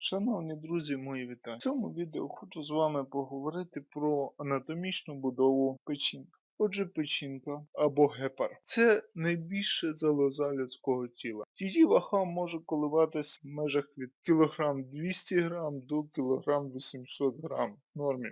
Шановні друзі, мої вітання. В цьому відео хочу з вами поговорити про анатомічну будову печінки. Отже, печінка або гепар це найбільша залоза людського тіла. Її вага може коливатися в межах від кілограм 200 грам до кілограм 800 грам в нормі.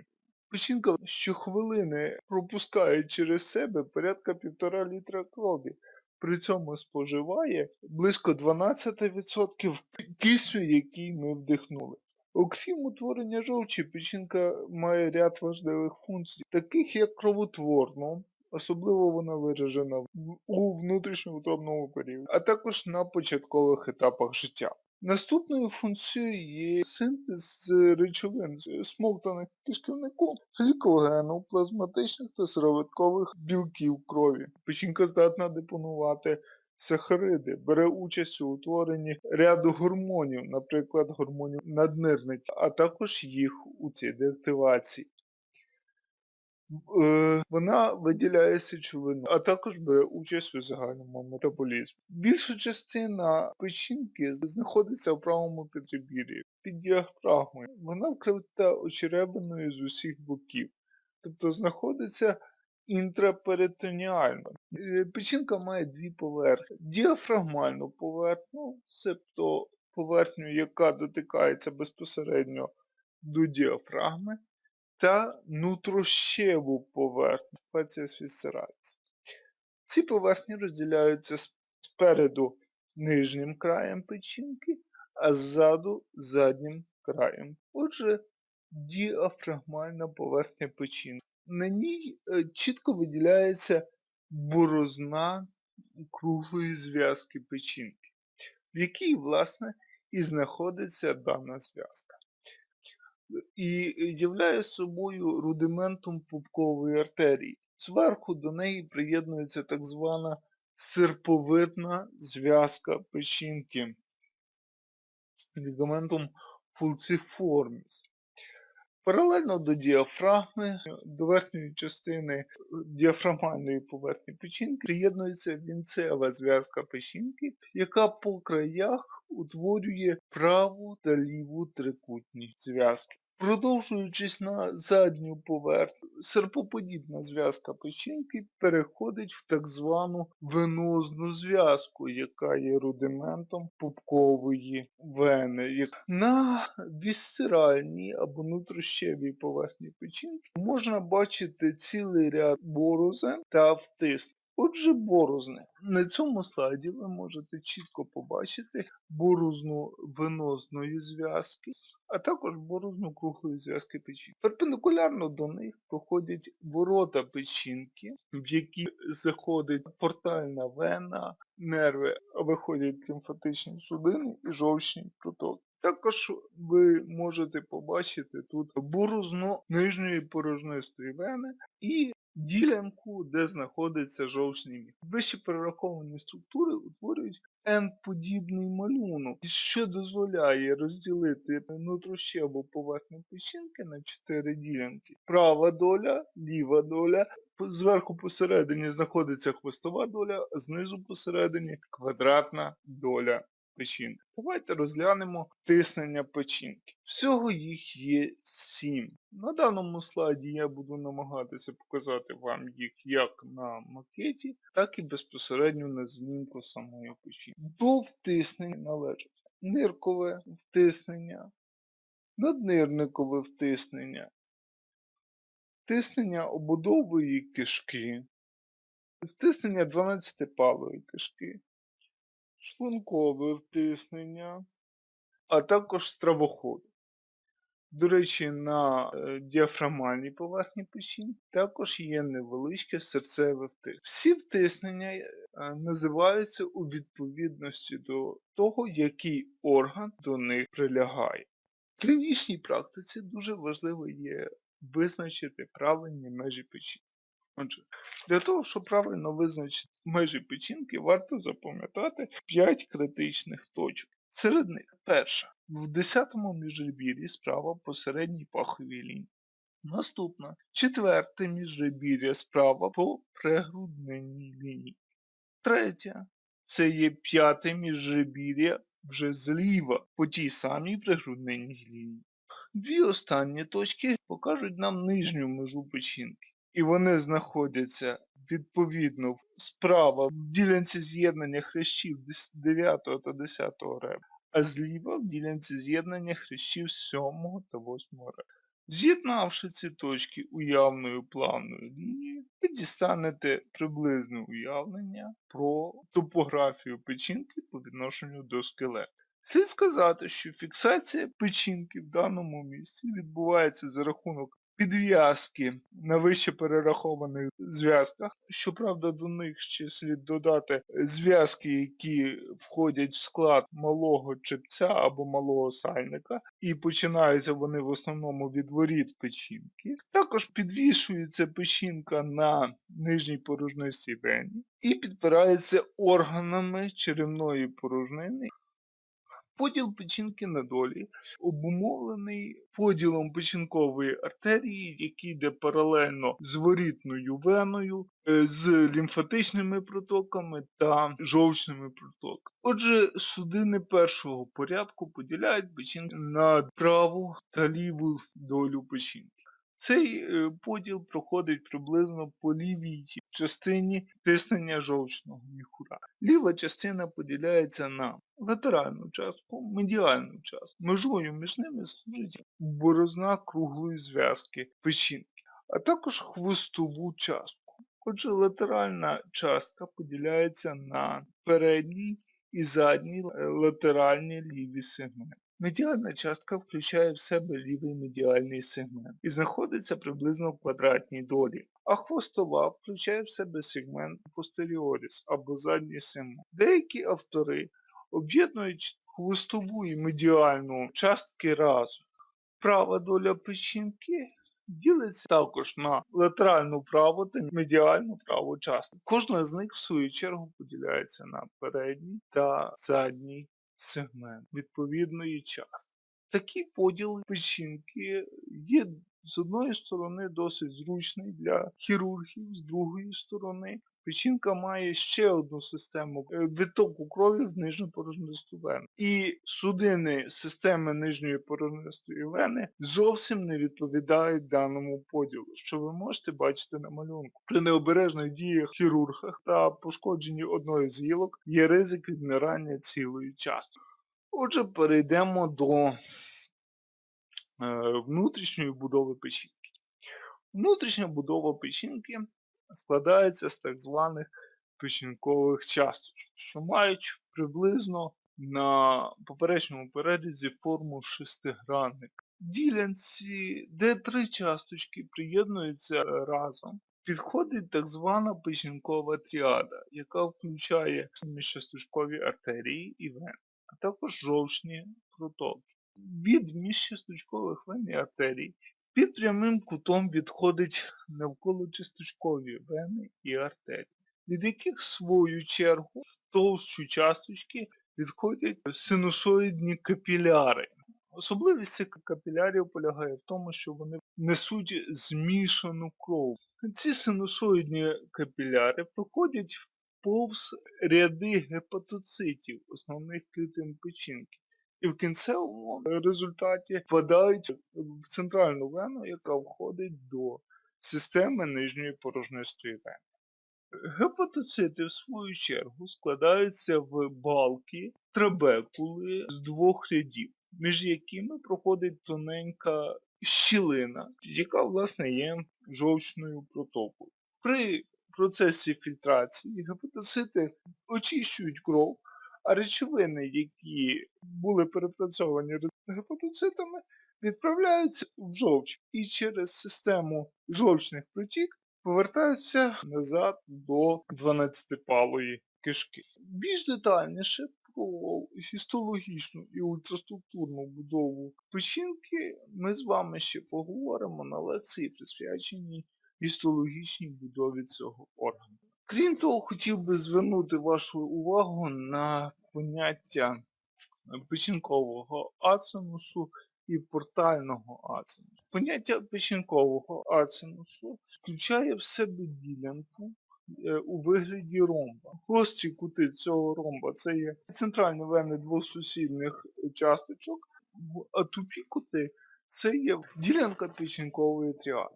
Печінка щохвилини пропускає через себе порядка півтора літра крові. При цьому споживає близько 12% кисню, який ми вдихнули. Окрім утворення жовчі, печінка має ряд важливих функцій, таких як кровотворну, особливо вона виражена у внутрішньоутробному періоді, а також на початкових етапах життя. Наступною функцією є синтез з речовин, смоктаних кишківником, глікогену, плазматичних та сироваткових білків крові. Печінка здатна депонувати сахариди, бере участь у утворенні ряду гормонів, наприклад, гормонів наднирника, а також їх у цій деактивації. Е, Вона виділяє сечовину, а також бере участь у загальному метаболізмі. Більша частина печінки знаходиться в правому підребір'ї, під діафрагмою. Вона вкрита очеребиною з усіх боків, тобто знаходиться інтраперитоніально. Е, Печінка має дві поверхні. Діафрагмальну поверхню, себто поверхню, яка дотикається безпосередньо до діафрагми, та нутрощеву поверхню facies visceralis. Ці поверхні розділяються спереду нижнім краєм печінки, а ззаду заднім краєм. Отже, діафрагмальна поверхня печінки. На ній е, чітко виділяється борозна круглої зв'язки печінки, в якій, власне, і знаходиться дана зв'язка і являє собою рудиментом пупкової артерії. Зверху до неї приєднується так звана серповидна зв'язка печінки лігаментом пулциформіс. Паралельно до діафрагми, до верхньої частини е, діафрагмальної поверхні печінки приєднується вінцева зв'язка печінки, яка по краях утворює праву та ліву трикутні зв'язки. Продовжуючись на задню поверхню, серпоподібна зв'язка печінки переходить в так звану венозну зв'язку, яка є рудиментом пупкової вени. На вісцеральній або внутрішньовій поверхні печінки можна бачити цілий ряд борозен та втиск. Отже, борозни. На цьому слайді ви можете чітко побачити борозну венозної зв'язки, а також борозну круглої зв'язки печінки. Перпендикулярно до них проходять ворота печінки, в які заходить портальна вена, нерви, виходять лімфатичні судини і жовчні протоки. Також ви можете побачити тут борозну нижньої порожнистої вени і ділянку, де знаходиться жовчний міг. Вище перераховані структури утворюють N-подібний малюнок, що дозволяє розділити внутрішньову поверхню печінки на чотири ділянки. Права доля, ліва доля, зверху посередині знаходиться хвостова доля, а знизу посередині квадратна доля печінки. Давайте розглянемо тиснення печінки. Всього їх є сім. На даному слайді я буду намагатися показати вам їх як на макеті, так і безпосередньо на знімку самої печінки. До втиснення належать ниркове втиснення, наднирникове втиснення, втиснення обудової кишки, втиснення 12-палої кишки, шлункове втиснення, а також стравоходу. До речі, на е, діафрагмальній поверхні печінки також є невеличке серцеве втиснення. Всі втиснення е, називаються у відповідності до того, який орган до них прилягає. В клінічній практиці дуже важливо є визначити правильні межі печінки. Отже, для того, щоб правильно визначити межі печінки, варто запам'ятати 5 критичних точок. Серед них перша. В 10-му міжребір'ї справа по середній паховій лінії. Наступна. Четверте міжребір'я справа по прегруднинній лінії. Третя. Це є п'яте міжребір'я вже зліва по тій самій пригрудненній лінії. Дві останні точки покажуть нам нижню межу печінки. І вони знаходяться відповідно справа в ділянці з'єднання хрящів 9 та 10 ребра, а зліва в ділянці з'єднання хрящів 7 та 8 ребра. З'єднавши ці точки уявною плавною лінією, ви дістанете приблизне уявлення про топографію печінки по відношенню до скелету. Слід сказати, що фіксація печінки в даному місці відбувається за рахунок підв'язки на вище перерахованих зв'язках. Щоправда, до них ще слід додати зв'язки, які входять в склад малого чепця або малого сальника, і починаються вони в основному від воріт печінки. Також підвішується печінка на нижній порожнисті вені і підпирається органами черевної порожнини. Поділ печінки на долі обумовлений поділом печінкової артерії, який йде паралельно з ворітною веною, е, з лімфатичними протоками та жовчними протоками. Отже, судини першого порядку поділяють печінку на праву та ліву долю печінки. Цей е, поділ проходить приблизно по лівій частині тиснення жовчного міхура. Ліва частина поділяється на латеральну частку, медіальну частку. Межою між ними служить борозна круглої зв'язки печінки, а також хвостову частку. Отже, латеральна частка поділяється на передній і задній е, латеральні ліві сегменти. Медіальна частка включає в себе лівий медіальний сегмент і знаходиться приблизно в квадратній долі, а хвостова включає в себе сегмент posteriorіс або задній сегмент. Деякі автори об'єднують хвостову і медіальну частки разом. Права доля печінки ділиться також на латеральну праву та медіальну праву частку. Кожна з них в свою чергу поділяється на передній та задній сегмент відповідної частки. Такий поділ печінки є з одної сторони досить зручний для хірургів, з другої сторони печінка має ще одну систему е, відтоку крові в нижню порожнисту вену. І судини системи нижньої порожнистої вени зовсім не відповідають даному поділу, що ви можете бачити на малюнку. При необережних діях хірургах та пошкодженні одної з гілок є ризик відмирання цілої частки. Отже, перейдемо до е, внутрішньої будови печінки. Внутрішня будова печінки складається з так званих печінкових часточок, що мають приблизно на поперечному перерізі форму шестигранника. Ділянці, де три часточки приєднуються разом, підходить так звана печінкова тріада, яка включає міжчасточкові артерії і вени, а також жовчні протоки. Від міжчасточкових вен і артерій під прямим кутом відходить навколочасточкові вени і артерії, від яких в свою чергу в товщу часточки відходять синусоїдні капіляри. Особливість цих капілярів полягає в тому, що вони несуть змішану кров. Ці синусоїдні капіляри проходять повз ряди гепатоцитів основних клітин печінки. І в кінцевому результаті впадають в центральну вену, яка входить до системи нижньої порожнистої вени. Гепатоцити, в свою чергу, складаються в балки трабекули з двох рядів, між якими проходить тоненька щілина, яка, власне, є жовчною протокою. При процесі фільтрації гепатоцити очищують кров, речовини, які були перепрацьовані гепатоцитами, відправляються в жовч і через систему жовчних протік повертаються назад до 12-палої кишки. Більш детальніше про гістологічну і ультраструктурну будову печінки ми з вами ще поговоримо на лекції, присвяченій гістологічній будові цього органу. Крім того, хотів би звернути вашу увагу на поняття печінкового ацинусу і портального ацинусу. Поняття печінкового ацинусу включає в себе ділянку е, у вигляді ромба. Гострі кути цього ромба це є центральні вени двох сусідних часточок, а тупі кути це є ділянка печінкової тріади.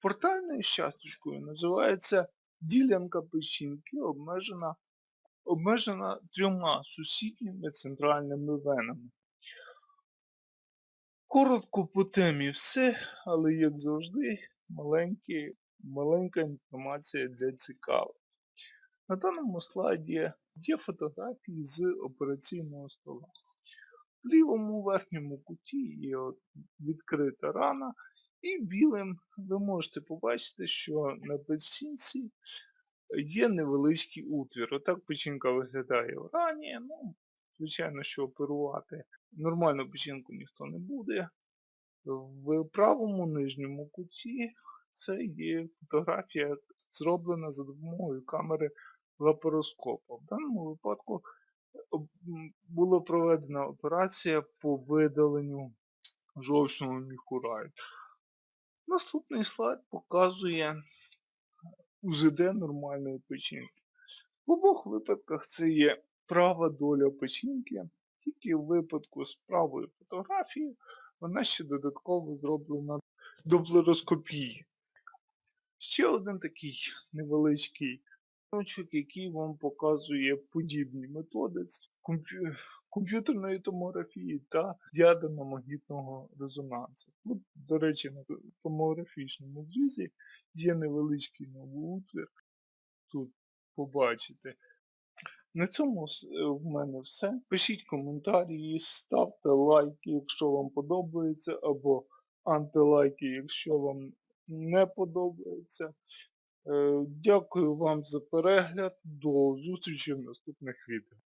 Портальною часточкою називається ділянка печінки, обмежена, обмежена трьома сусідніми центральними венами. Коротко по темі все, але як завжди, маленькі, маленька інформація для цікавих. На даному слайді є фотографії з операційного стола. В лівому верхньому куті є відкрита рана, і білим ви можете побачити, що на печінці є невеличкий утвір. Отак печінка виглядає в рані. Ну, звичайно, що оперувати нормальну печінку ніхто не буде. В правому нижньому куті це є фотографія, зроблена за допомогою камери лапароскопа. В даному випадку була проведена операція по видаленню жовчного міхураю. Наступний слайд показує УЗД нормальної печінки. В обох випадках це є права доля печінки, тільки в випадку з правої фотографії вона ще додатково зроблена доплероскопії. Ще один такий невеличкий точок, який вам показує подібні методи комп'ютерної томографії та діадано-магнітного резонансу. Тут, до речі, на томографічному зрізі є невеличкий новоутвір. Тут побачите. На цьому е, в мене все. Пишіть коментарі, ставте лайки, якщо вам подобається, або антилайки, якщо вам не подобається. Е, Дякую вам за перегляд. До зустрічі в наступних відео.